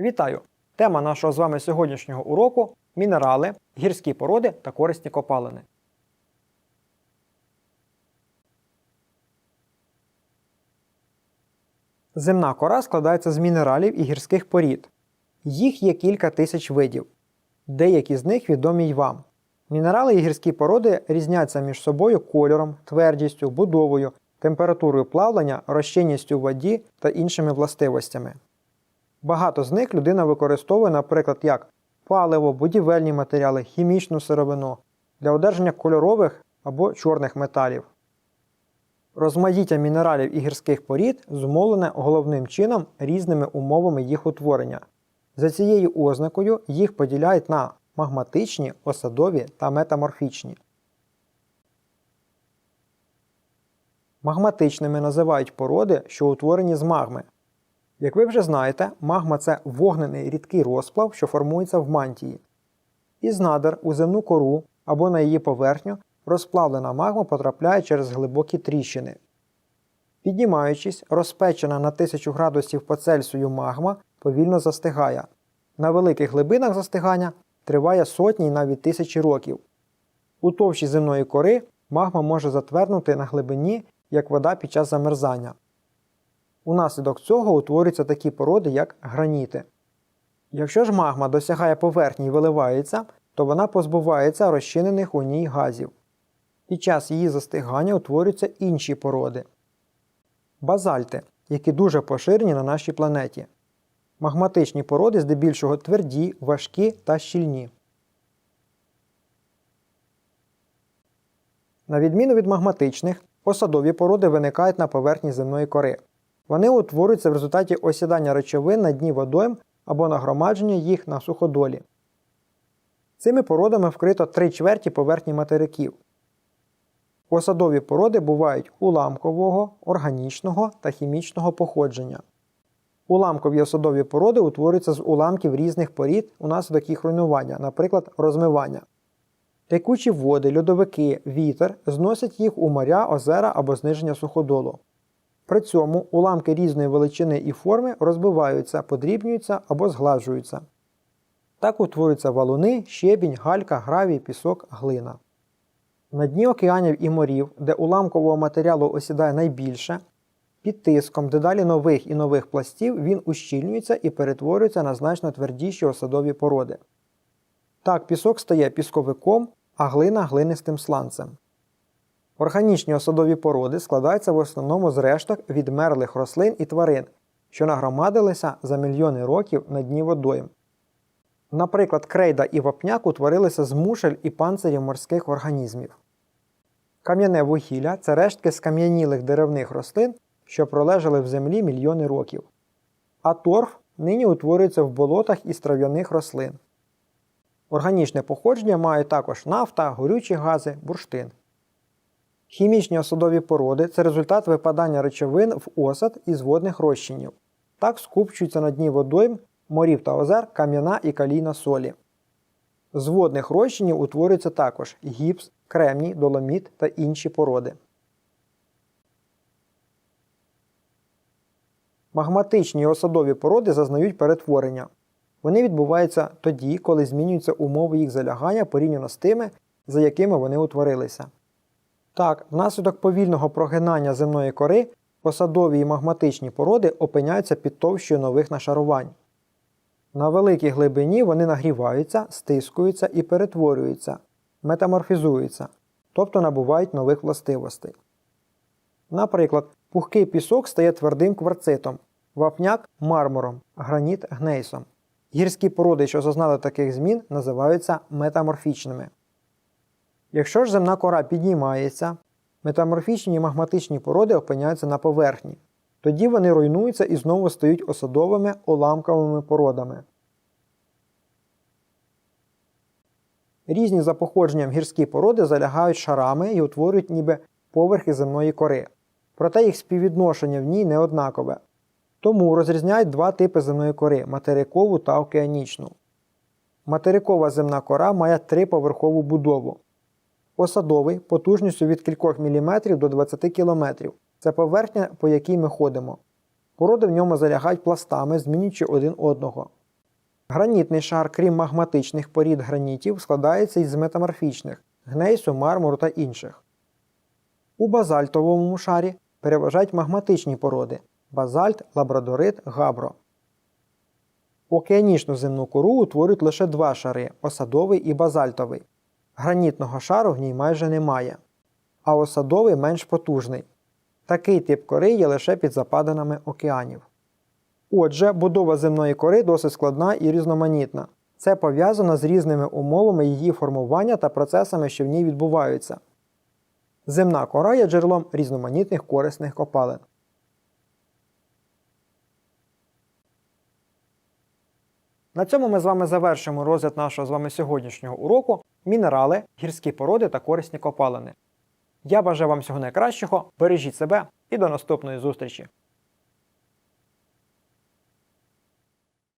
Вітаю! Тема нашого з вами сьогоднішнього уроку мінерали, гірські породи та корисні копалини. Земна кора складається з мінералів і гірських порід. Їх є кілька тисяч видів. Деякі з них відомі й вам. Мінерали і гірські породи різняться між собою кольором, твердістю, будовою, температурою плавлення, розчинністю в воді та іншими властивостями. Багато з них людина використовує, наприклад, як паливо, будівельні матеріали, хімічну сировину для одержання кольорових або чорних металів. Розмаїття мінералів і гірських порід зумовлене головним чином різними умовами їх утворення. За цією ознакою їх поділяють на магматичні, осадові та метаморфічні. Магматичними називають породи, що утворені з магми. Як ви вже знаєте, магма це вогнений рідкий розплав, що формується в мантії. Із надр у земну кору або на її поверхню розплавлена магма потрапляє через глибокі тріщини. Піднімаючись, розпечена на 1000 градусів по Цельсію магма повільно застигає. На великих глибинах застигання триває сотні і навіть тисячі років. У товщі земної кори магма може затверднути на глибині, як вода під час замерзання. Унаслідок цього утворюються такі породи, як граніти. Якщо ж магма досягає поверхні і виливається, то вона позбувається розчинених у ній газів. Під час її застигання утворюються інші породи. Базальти, які дуже поширені на нашій планеті. Магматичні породи здебільшого тверді, важкі та щільні. На відміну від магматичних, осадові породи виникають на поверхні земної кори. Вони утворюються в результаті осідання речовин на дні водойм або нагромадження їх на суходолі. Цими породами вкрито три чверті поверхні материків. Осадові породи бувають уламкового, органічного та хімічного походження. Уламкові осадові породи утворюються з уламків різних порід унаслідок їх руйнування, наприклад, розмивання. Текучі води, льодовики, вітер зносять їх у моря, озера або зниження суходолу. При цьому уламки різної величини і форми розбиваються, подрібнюються або згладжуються. Так утворюються валуни, щебінь, галька, гравій, пісок, глина. На дні океанів і морів, де уламкового матеріалу осідає найбільше, під тиском дедалі нових і нових пластів він ущільнюється і перетворюється на значно твердіші осадові породи. Так пісок стає пісковиком, а глина глинистим сланцем. Органічні осадові породи складаються в основному з решток відмерлих рослин і тварин, що нагромадилися за мільйони років на дні водойм. Наприклад, крейда і вапняк утворилися з мушель і панцирів морських організмів. Кам'яне вугілля це рештки скам'янілих деревних рослин, що пролежали в землі мільйони років. А торф нині утворюється в болотах із трав'яних рослин. Органічне походження мають також нафта, горючі гази, бурштин. Хімічні осадові породи це результат випадання речовин в осад із водних розчинів. Так скупчуються на дні водойм, морів та озер кам'яна і калійна солі. З водних розчинів утворюються також гіпс, кремній, доломіт та інші породи. Магматичні осадові породи зазнають перетворення. Вони відбуваються тоді, коли змінюються умови їх залягання порівняно з тими, за якими вони утворилися. Так, внаслідок повільного прогинання земної кори посадові і магматичні породи опиняються під товщою нових нашарувань. На великій глибині вони нагріваються, стискуються і перетворюються, метаморфізуються, тобто набувають нових властивостей. Наприклад, пухкий пісок стає твердим кварцитом, вапняк мармуром, граніт гнейсом. Гірські породи, що зазнали таких змін, називаються метаморфічними. Якщо ж земна кора піднімається, метаморфічні і магматичні породи опиняються на поверхні. Тоді вони руйнуються і знову стають осадовими уламковими породами. Різні за походженням гірські породи залягають шарами і утворюють ніби поверхи земної кори. Проте їх співвідношення в ній не однакове. Тому розрізняють два типи земної кори материкову та океанічну. Материкова земна кора має триповерхову будову. Осадовий потужністю від кількох міліметрів до 20 км. Це поверхня, по якій ми ходимо. Породи в ньому залягають пластами, змінюючи один одного. Гранітний шар, крім магматичних порід гранітів, складається із метаморфічних гнейсу, мармуру та інших. У базальтовому шарі переважають магматичні породи базальт, лабрадорит, габро. Океанічну земну кору утворюють лише два шари осадовий і базальтовий. Гранітного шару в ній майже немає, а осадовий менш потужний. Такий тип кори є лише під западинами океанів. Отже, будова земної кори досить складна і різноманітна. Це пов'язано з різними умовами її формування та процесами, що в ній відбуваються. Земна кора є джерелом різноманітних корисних копалин. На цьому ми з вами завершимо розгляд нашого з вами сьогоднішнього уроку мінерали, гірські породи та корисні копалини. Я бажаю вам всього найкращого, бережіть себе і до наступної зустрічі!